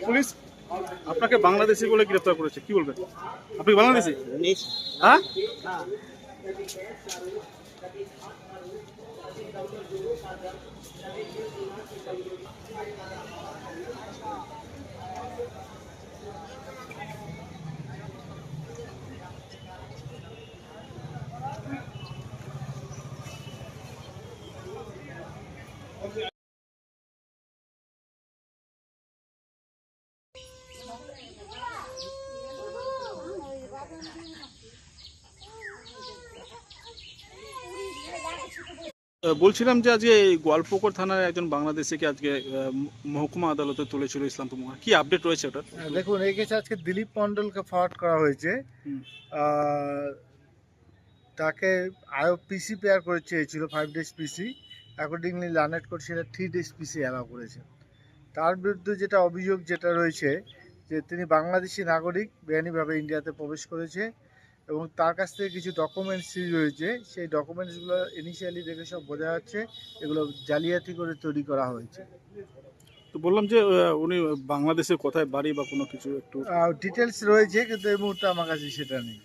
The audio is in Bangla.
পুলিশ আপনাকে বাংলাদেশি বলে গ্রেফতার করেছে কি বলবেন? আপনি বাংলাদেশি? হ্যাঁ? বলছিলাম যে আজকে এই গোয়ালপুকুর থানার একজন বাংলাদেশিকে আজকে মহকুমা আদালতে তুলেছিল ইসলামপুর মহকুমা কি আপডেট রয়েছে ওটার? হ্যাঁ, দেখুন এই কেসে আজকে দিলীপ মণ্ডলকে ফরওয়ার্ড করা হয়েছে। তাকে আরও পিসি পেয়ার করে চেয়েছিল five days PC accordingly learned court সেটা থ্রি ডেজ পিসি অ্যালাউ করেছে। তার বিরুদ্ধে যেটা অভিযোগ যেটা রয়েছে যে তিনি বাংলাদেশি নাগরিক বেআইনিভাবে ইন্ডিয়াতে প্রবেশ করেছে। এবং তার কাছ থেকে কিছু ডকুমেন্টস রয়েছে। সেই ডকুমেন্টসগুলো ইনিশিয়ালি দেখে সব বোঝা যাচ্ছে এগুলো জালিয়াতি করে তৈরি করা হয়েছে। তো বললাম যে উনি বাংলাদেশে কোথায় বাড়ি বা কোনো কিছু একটু ডিটেলস রয়েছে কিন্তু এই মুহূর্তে আমার কাছে সেটা নেই।